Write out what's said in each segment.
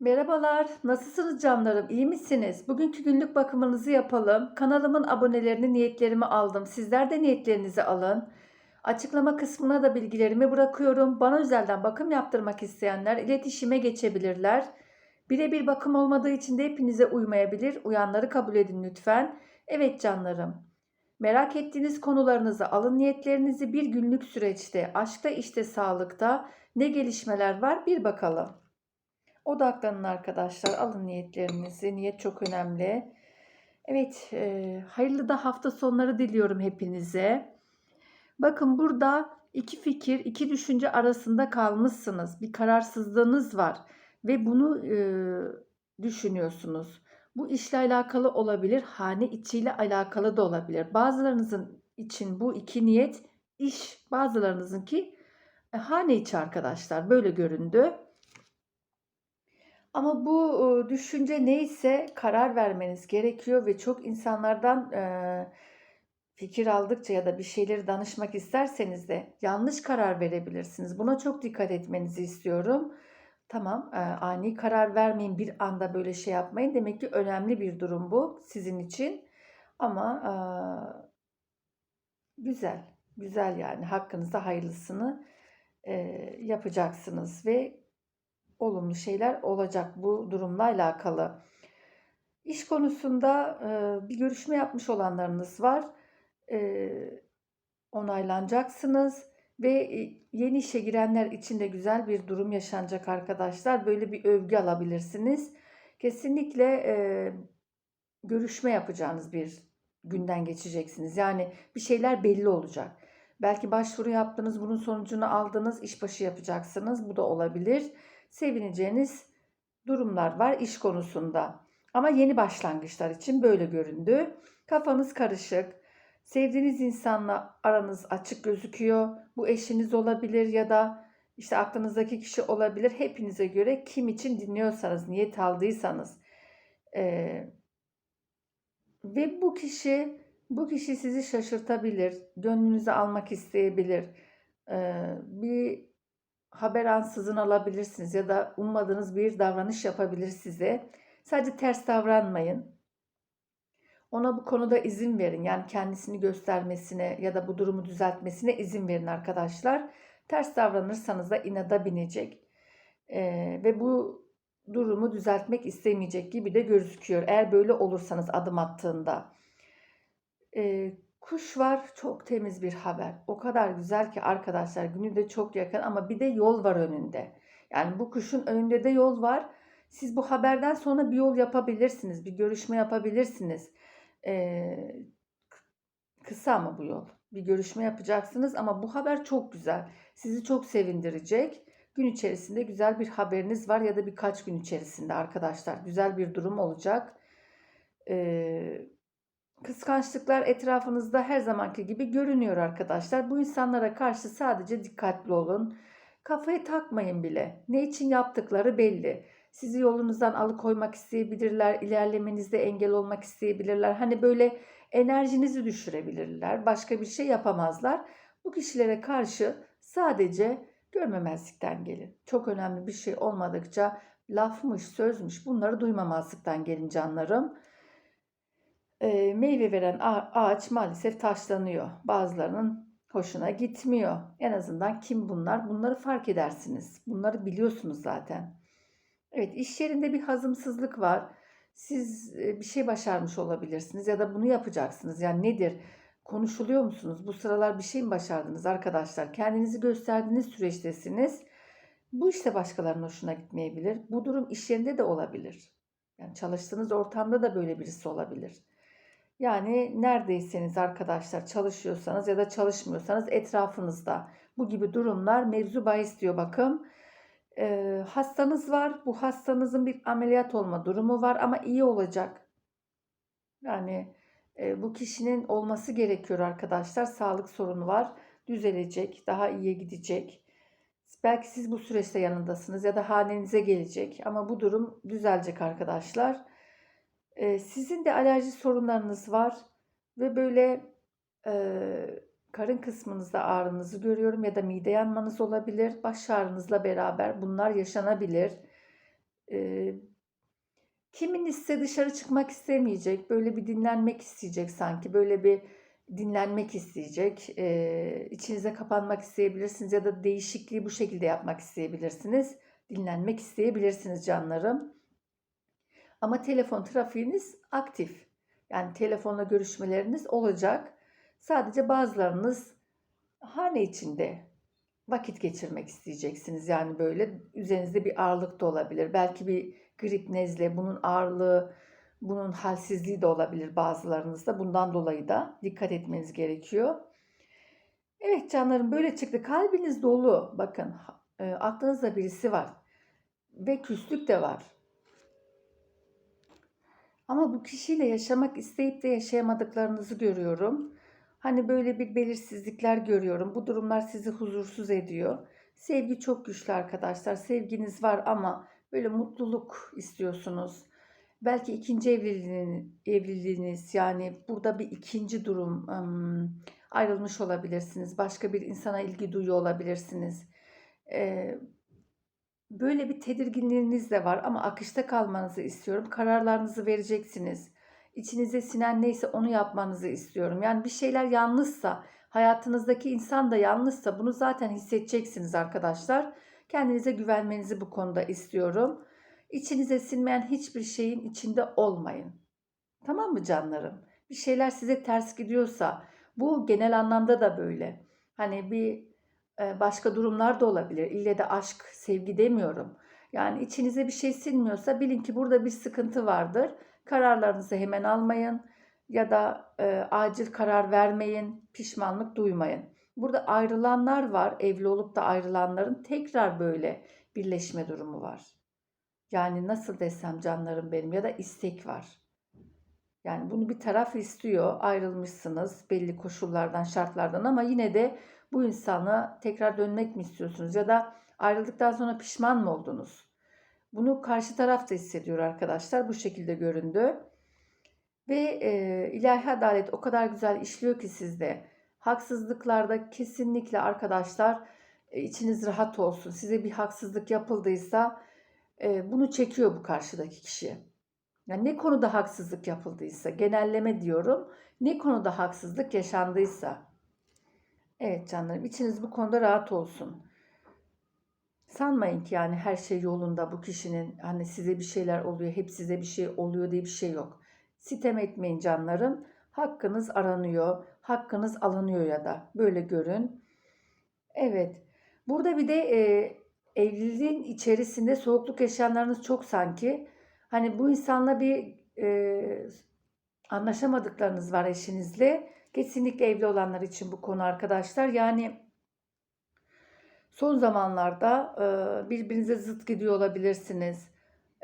Merhabalar, nasılsınız canlarım? İyi misiniz? Bugünkü günlük bakımınızı yapalım. Kanalımın abonelerini, niyetlerimi aldım. Sizler de niyetlerinizi alın. Açıklama kısmına da bilgilerimi bırakıyorum. Bana özelden bakım yaptırmak isteyenler iletişime geçebilirler. Birebir bakım olmadığı için de hepinize uymayabilir. Uyanları kabul edin lütfen. Evet canlarım. Merak ettiğiniz konularınızı alın niyetlerinizi bir günlük süreçte, aşkta, işte, sağlıkta ne gelişmeler var bir bakalım. Odaklanın arkadaşlar. Alın niyetlerinizi. Niyet çok önemli. Evet, e, hayırlı da hafta sonları diliyorum hepinize. Bakın burada iki fikir, iki düşünce arasında kalmışsınız. Bir kararsızlığınız var ve bunu e, düşünüyorsunuz. Bu işle alakalı olabilir, hane içiyle alakalı da olabilir. Bazılarınızın için bu iki niyet iş, bazılarınızınki e, hane içi arkadaşlar. Böyle göründü. Ama bu e, düşünce neyse karar vermeniz gerekiyor ve çok insanlardan e, fikir aldıkça ya da bir şeyleri danışmak isterseniz de yanlış karar verebilirsiniz. Buna çok dikkat etmenizi istiyorum. Tamam, e, ani karar vermeyin, bir anda böyle şey yapmayın. Demek ki önemli bir durum bu sizin için. Ama güzel, güzel yani hakkınızda hayırlısını yapacaksınız ve olumlu şeyler olacak bu durumla alakalı. İş konusunda e, bir görüşme yapmış olanlarınız var. E, onaylanacaksınız ve e, yeni işe girenler için de güzel bir durum yaşanacak arkadaşlar. Böyle bir övgü alabilirsiniz. Kesinlikle görüşme yapacağınız bir günden geçeceksiniz. Yani bir şeyler belli olacak. Belki başvuru yaptınız, bunun sonucunu aldınız, işbaşı yapacaksınız. Bu da olabilir sevineceğiniz durumlar var iş konusunda. Ama yeni başlangıçlar için böyle göründü. Kafanız karışık. Sevdiğiniz insanla aranız açık gözüküyor. Bu eşiniz olabilir ya da işte aklınızdaki kişi olabilir. Hepinize göre kim için dinliyorsanız, niyet aldıysanız. Ee, ve bu kişi bu kişi sizi şaşırtabilir, gönlünüzü almak isteyebilir. Ee, bir haber ansızın alabilirsiniz ya da ummadığınız bir davranış yapabilir size. Sadece ters davranmayın. Ona bu konuda izin verin. Yani kendisini göstermesine ya da bu durumu düzeltmesine izin verin arkadaşlar. Ters davranırsanız da inada binecek. Ee, ve bu durumu düzeltmek istemeyecek gibi de gözüküyor. Eğer böyle olursanız adım attığında. Ee, Kuş var çok temiz bir haber. O kadar güzel ki arkadaşlar günü de çok yakın ama bir de yol var önünde. Yani bu kuşun önünde de yol var. Siz bu haberden sonra bir yol yapabilirsiniz. Bir görüşme yapabilirsiniz. Ee, kısa mı bu yol? Bir görüşme yapacaksınız ama bu haber çok güzel. Sizi çok sevindirecek. Gün içerisinde güzel bir haberiniz var ya da birkaç gün içerisinde arkadaşlar. Güzel bir durum olacak. Ee, Kıskançlıklar etrafınızda her zamanki gibi görünüyor arkadaşlar. Bu insanlara karşı sadece dikkatli olun. Kafayı takmayın bile. Ne için yaptıkları belli. Sizi yolunuzdan alıkoymak isteyebilirler, ilerlemenizde engel olmak isteyebilirler. Hani böyle enerjinizi düşürebilirler. Başka bir şey yapamazlar. Bu kişilere karşı sadece görmemezlikten gelin. Çok önemli bir şey olmadıkça lafmış, sözmüş bunları duymamazlıktan gelin canlarım e, meyve veren ağaç maalesef taşlanıyor. Bazılarının hoşuna gitmiyor. En azından kim bunlar? Bunları fark edersiniz. Bunları biliyorsunuz zaten. Evet iş yerinde bir hazımsızlık var. Siz bir şey başarmış olabilirsiniz ya da bunu yapacaksınız. Yani nedir? Konuşuluyor musunuz? Bu sıralar bir şey mi başardınız arkadaşlar? Kendinizi gösterdiğiniz süreçtesiniz. Bu işte başkalarının hoşuna gitmeyebilir. Bu durum iş yerinde de olabilir. Yani çalıştığınız ortamda da böyle birisi olabilir. Yani neredeyseniz arkadaşlar çalışıyorsanız ya da çalışmıyorsanız etrafınızda bu gibi durumlar mevzu bahis diyor bakın. Ee, hastanız var. Bu hastanızın bir ameliyat olma durumu var ama iyi olacak. Yani e, bu kişinin olması gerekiyor arkadaşlar. Sağlık sorunu var. Düzelecek, daha iyiye gidecek. Belki siz bu süreçte yanındasınız ya da hanenize gelecek ama bu durum düzelecek arkadaşlar. Sizin de alerji sorunlarınız var ve böyle e, karın kısmınızda ağrınızı görüyorum ya da mide yanmanız olabilir. Baş ağrınızla beraber bunlar yaşanabilir. Eee, kiminiz ise dışarı çıkmak istemeyecek. Böyle bir dinlenmek isteyecek sanki. Böyle bir dinlenmek isteyecek. Eee, içinize kapanmak isteyebilirsiniz ya da değişikliği bu şekilde yapmak isteyebilirsiniz. Dinlenmek isteyebilirsiniz canlarım. Ama telefon trafiğiniz aktif. Yani telefonla görüşmeleriniz olacak. Sadece bazılarınız hane içinde vakit geçirmek isteyeceksiniz. Yani böyle üzerinizde bir ağırlık da olabilir. Belki bir grip, nezle, bunun ağırlığı, bunun halsizliği de olabilir bazılarınızda. Bundan dolayı da dikkat etmeniz gerekiyor. Evet canlarım böyle çıktı. Kalbiniz dolu. Bakın e, aklınızda birisi var. Ve küslük de var. Ama bu kişiyle yaşamak isteyip de yaşayamadıklarınızı görüyorum. Hani böyle bir belirsizlikler görüyorum. Bu durumlar sizi huzursuz ediyor. Sevgi çok güçlü arkadaşlar. Sevginiz var ama böyle mutluluk istiyorsunuz. Belki ikinci evliliğiniz, yani burada bir ikinci durum ayrılmış olabilirsiniz. Başka bir insana ilgi duyuyor olabilirsiniz. Böyle bir tedirginliğiniz de var ama akışta kalmanızı istiyorum. Kararlarınızı vereceksiniz. İçinize sinen neyse onu yapmanızı istiyorum. Yani bir şeyler yanlışsa, hayatınızdaki insan da yanlışsa bunu zaten hissedeceksiniz arkadaşlar. Kendinize güvenmenizi bu konuda istiyorum. İçinize sinmeyen hiçbir şeyin içinde olmayın. Tamam mı canlarım? Bir şeyler size ters gidiyorsa bu genel anlamda da böyle. Hani bir başka durumlar da olabilir. İlle de aşk, sevgi demiyorum. Yani içinize bir şey sinmiyorsa bilin ki burada bir sıkıntı vardır. Kararlarınızı hemen almayın ya da e, acil karar vermeyin, pişmanlık duymayın. Burada ayrılanlar var, evli olup da ayrılanların tekrar böyle birleşme durumu var. Yani nasıl desem canlarım benim ya da istek var. Yani bunu bir taraf istiyor. Ayrılmışsınız belli koşullardan, şartlardan ama yine de bu insana tekrar dönmek mi istiyorsunuz ya da ayrıldıktan sonra pişman mı oldunuz? Bunu karşı taraf da hissediyor arkadaşlar. Bu şekilde göründü. Ve e, ilahi adalet o kadar güzel işliyor ki sizde. Haksızlıklarda kesinlikle arkadaşlar e, içiniz rahat olsun. Size bir haksızlık yapıldıysa e, bunu çekiyor bu karşıdaki kişi. Yani ne konuda haksızlık yapıldıysa, genelleme diyorum. Ne konuda haksızlık yaşandıysa. Evet canlarım içiniz bu konuda rahat olsun. Sanmayın ki yani her şey yolunda bu kişinin hani size bir şeyler oluyor, hep size bir şey oluyor diye bir şey yok. Sitem etmeyin canlarım. Hakkınız aranıyor, hakkınız alınıyor ya da böyle görün. Evet. Burada bir de e, evliliğin içerisinde soğukluk yaşayanlarınız çok sanki. Hani bu insanla bir e, anlaşamadıklarınız var eşinizle. Kesinlikle evli olanlar için bu konu arkadaşlar. Yani son zamanlarda e, birbirinize zıt gidiyor olabilirsiniz.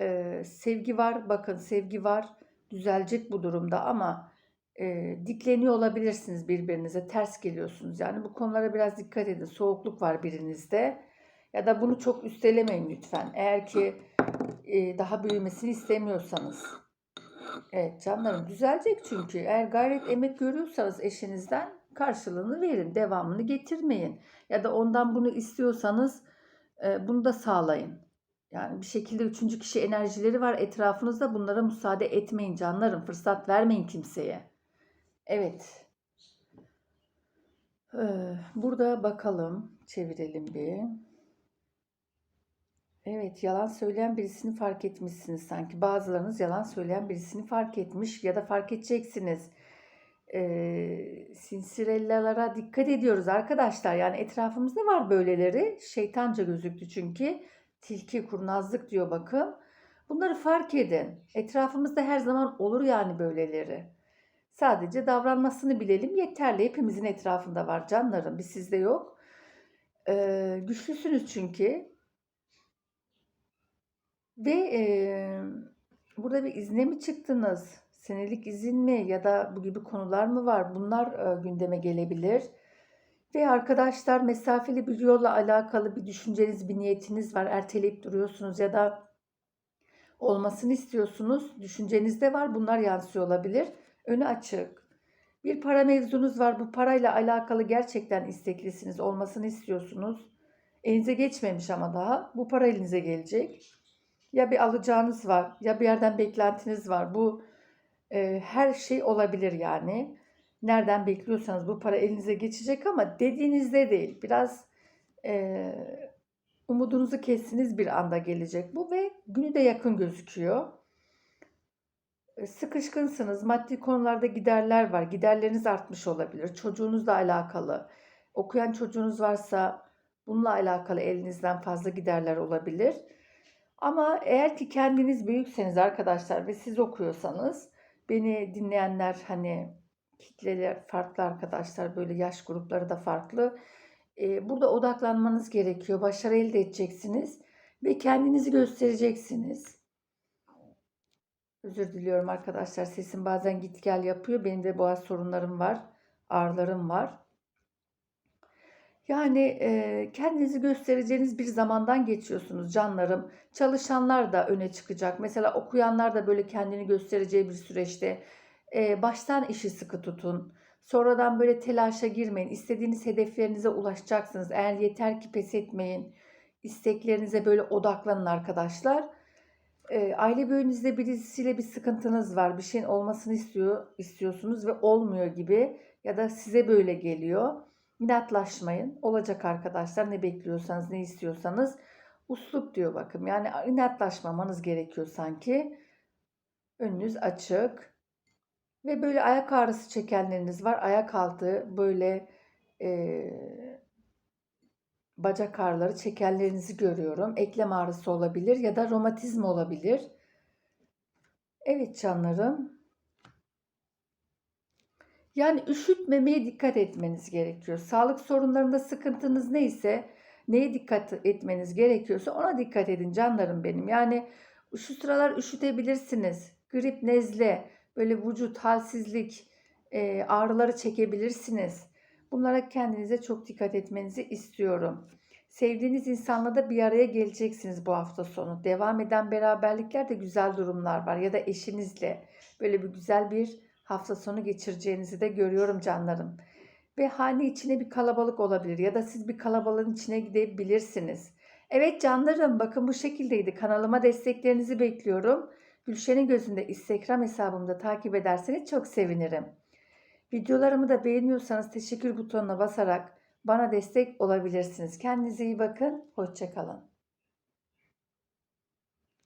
E, sevgi var, bakın sevgi var. Düzelecek bu durumda ama e, dikleniyor olabilirsiniz birbirinize. Ters geliyorsunuz. Yani bu konulara biraz dikkat edin. Soğukluk var birinizde. Ya da bunu çok üstelemeyin lütfen. Eğer ki e, daha büyümesini istemiyorsanız. Evet canlarım düzelecek çünkü. Eğer gayret emek görüyorsanız eşinizden karşılığını verin. Devamını getirmeyin. Ya da ondan bunu istiyorsanız e, bunu da sağlayın. Yani bir şekilde üçüncü kişi enerjileri var etrafınızda. Bunlara müsaade etmeyin canlarım. Fırsat vermeyin kimseye. Evet. Ee, Burada bakalım. Çevirelim bir. Evet, yalan söyleyen birisini fark etmişsiniz sanki. Bazılarınız yalan söyleyen birisini fark etmiş ya da fark edeceksiniz. Ee, sinsirellalara dikkat ediyoruz arkadaşlar. Yani etrafımızda var böyleleri. Şeytanca gözüktü çünkü. Tilki, kurnazlık diyor bakın. Bunları fark edin. Etrafımızda her zaman olur yani böyleleri. Sadece davranmasını bilelim yeterli. Hepimizin etrafında var canlarım. Bir sizde yok. Ee, güçlüsünüz çünkü. Ve eee, burada bir izne mi çıktınız? Senelik izin mi ya da bu gibi konular mı var? Bunlar e, gündeme gelebilir. Ve arkadaşlar mesafeli bir yolla alakalı bir düşünceniz, bir niyetiniz var. Erteleyip duruyorsunuz ya da olmasını istiyorsunuz. Düşünceniz de var. Bunlar yansıyor olabilir. Önü açık. Bir para mevzunuz var. Bu parayla alakalı gerçekten isteklisiniz. Olmasını istiyorsunuz. Elinize geçmemiş ama daha. Bu para elinize gelecek. Ya bir alacağınız var, ya bir yerden beklentiniz var. Bu e, her şey olabilir yani. Nereden bekliyorsanız bu para elinize geçecek ama dediğinizde değil. Biraz e, umudunuzu kestiğiniz bir anda gelecek bu ve günü de yakın gözüküyor. E, Sıkışkınsınız, maddi konularda giderler var. Giderleriniz artmış olabilir. Çocuğunuzla alakalı. Okuyan çocuğunuz varsa bununla alakalı elinizden fazla giderler olabilir. Ama eğer ki kendiniz büyükseniz arkadaşlar ve siz okuyorsanız beni dinleyenler hani kitleler farklı arkadaşlar böyle yaş grupları da farklı. Ee, burada odaklanmanız gerekiyor. Başarı elde edeceksiniz ve kendinizi göstereceksiniz. Özür diliyorum arkadaşlar. Sesim bazen git gel yapıyor. Benim de boğaz sorunlarım var. Ağrılarım var. Yani e, kendinizi göstereceğiniz bir zamandan geçiyorsunuz canlarım. Çalışanlar da öne çıkacak. Mesela okuyanlar da böyle kendini göstereceği bir süreçte e, baştan işi sıkı tutun. Sonradan böyle telaşa girmeyin. İstediğiniz hedeflerinize ulaşacaksınız. Eğer yeter ki pes etmeyin. İsteklerinize böyle odaklanın arkadaşlar. E, aile büyüğünüzde birisiyle bir sıkıntınız var. Bir şeyin olmasını istiyor, istiyorsunuz ve olmuyor gibi ya da size böyle geliyor. İnatlaşmayın. Olacak arkadaşlar. Ne bekliyorsanız, ne istiyorsanız. Uslup diyor bakın. Yani inatlaşmamanız gerekiyor sanki. Önünüz açık. Ve böyle ayak ağrısı çekenleriniz var. Ayak altı böyle e, bacak ağrıları çekenlerinizi görüyorum. Eklem ağrısı olabilir ya da romatizma olabilir. Evet canlarım. Yani üşütmemeye dikkat etmeniz gerekiyor. Sağlık sorunlarında sıkıntınız neyse, neye dikkat etmeniz gerekiyorsa ona dikkat edin canlarım benim. Yani şu sıralar üşütebilirsiniz. Grip, nezle, böyle vücut halsizlik, e, ağrıları çekebilirsiniz. Bunlara kendinize çok dikkat etmenizi istiyorum. Sevdiğiniz insanla da bir araya geleceksiniz bu hafta sonu. Devam eden beraberliklerde güzel durumlar var ya da eşinizle böyle bir güzel bir hafta sonu geçireceğinizi de görüyorum canlarım. Ve hane içine bir kalabalık olabilir ya da siz bir kalabalığın içine gidebilirsiniz. Evet canlarım bakın bu şekildeydi. Kanalıma desteklerinizi bekliyorum. Gülşen'in gözünde Instagram hesabımda takip ederseniz çok sevinirim. Videolarımı da beğeniyorsanız teşekkür butonuna basarak bana destek olabilirsiniz. Kendinize iyi bakın. Hoşçakalın.